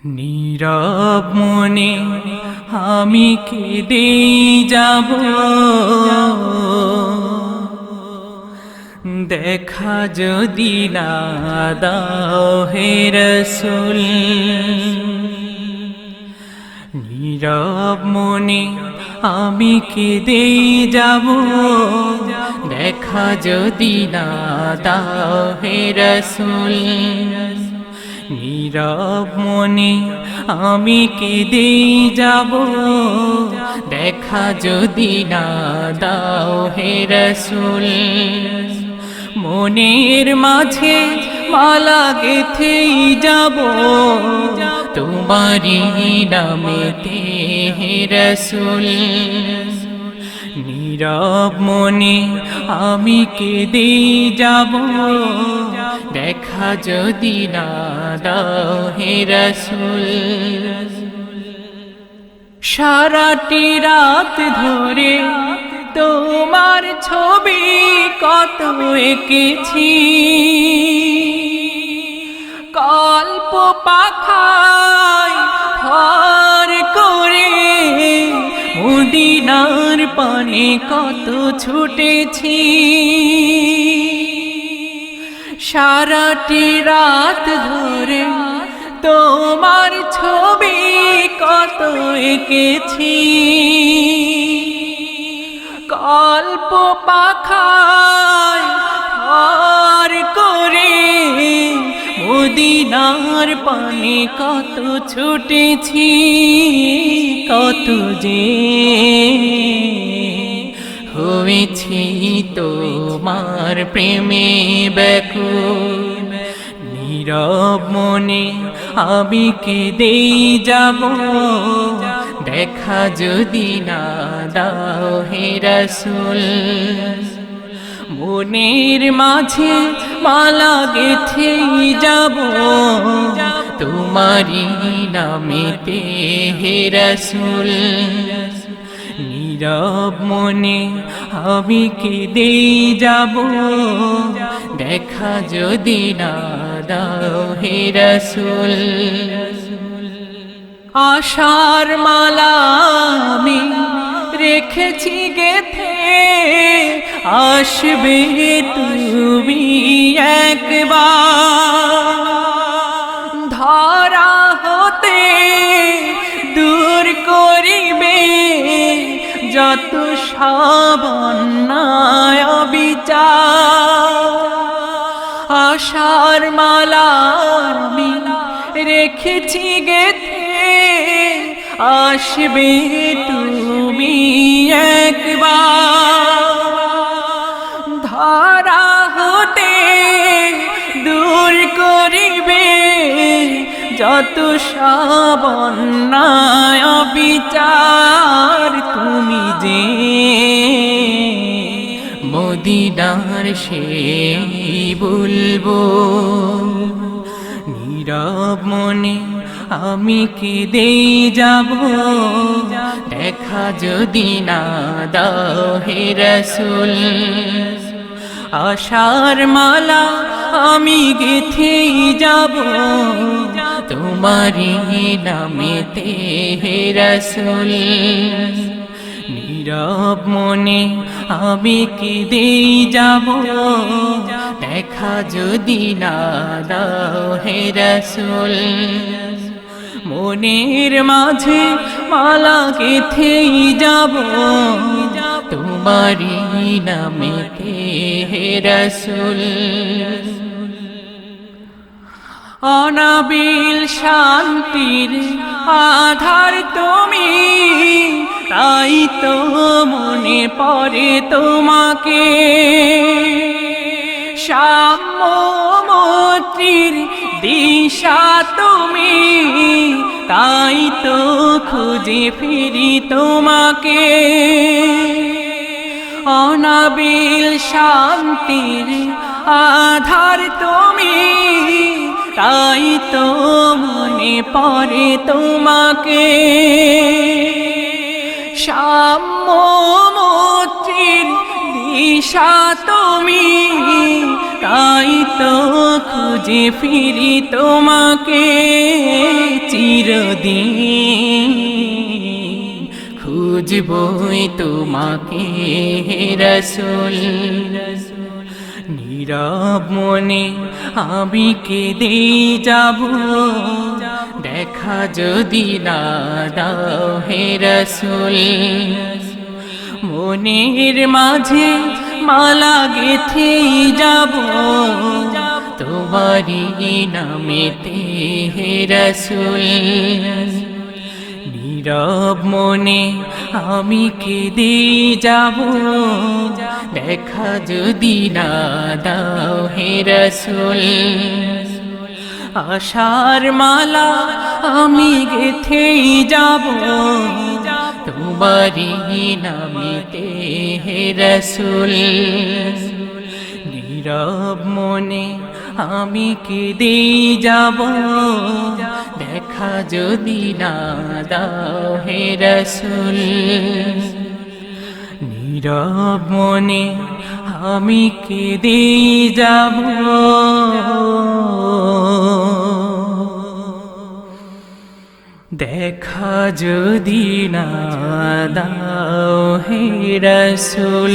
নীরব মনে আমি কেঁদে যাব। দেখা যদি না দাও হে রসুল নীরব মনে আমি কেঁদে যাব দেখা যদি না দাও হে রসুল নীরব মনে আমি কেঁদে যাব দেখা যদি না দাও হে রসুল মনের মাঝে মালা গেথেই যাব। তোমারি নামেতে রসুল, নীরব মনে আমি কেঁদে যাব। দেখা যদি না দাও হে রসুল, সারাটি রাত ধরে তোমার ছবি কত এঁকেছি। কল্প পাখায় করে মুদিনার পানে কত ছুটেছি। সারাটি রাত ধরে তোমার ছবি কত এঁকেছি। কল্প পাখায় করে মদিনার পানে কত ছুটেছি, কত যে হয়েছি তোমার প্রেমে ব্যাকুল। নীরব মনে আমি কেঁদেই যাব দেখা যদি না দাও হে রসুল। মনের মাঝে মালা গেথেই যাব তোমারি নামেতে হে রসুল। নীরব মনে আমি কে কেঁদেই যাব, দেখা যদি না দাও হে রসুল। আশার মালা আমি রেখেছি গেথে। আসবে তুমি একবার। ধরা হতে দূর করিবে যত সাবন্যায় বিচার আশার মালা আমি রেখেছি গেথে। আসবে তুমি একবার। ধরা হতে দূর করিবে যত সাবন্যায় বিচার তুমি যে মদিনার সে বলব নীরব মনে আমি কেঁদেই যাব? দেখা যদি না দাও হে রসুল। আশার মালা আমি গেথেই যাব। তোমারি নামেতে হে রসুল। নীরব মনে আমি কেঁদেই যাব? দেখা যদি না দাও হে রসুল। মনের মাঝে মালা গেথেই যাব। তোমারি নামেতে হে রসুল। অনাবিল শান্তির আধার তুমি, তাই তো মনে পড়ে তোমাকে। সাম্যমূর্তির দিশা তুমি তাই তো খুঁজে ফিরি তোমাকে। অনাবিল শান্তির আধার তুমি, তাই তো মনে পরে তোমাকে। সাম্য দিশা তুমি তাই তো খুঁজে ফিরি তোমাকে চিরদিন খুঁজবই তোমাকে রসুল। নীরব মনে আমি কেঁদে যাব, দেখা যদি না দাও হে রসুল। মনের মাঝে মালা গেথে যাব। তোমারি নামেতে হে রসুল। নীরব মনে আমি কেঁদে যাব। দেখা যদি না দাও হে রসুল। আশার মালা আমি গেথেই যাব। তোমারি নামিতে হে রসুল, নীরব মনে আমি কি কেঁদে যাব। দেখা যদি না দাও হে রসুল, নীরব মনে আমি কি কেঁদে যাব। দেখা যদি না দাও হে রসুল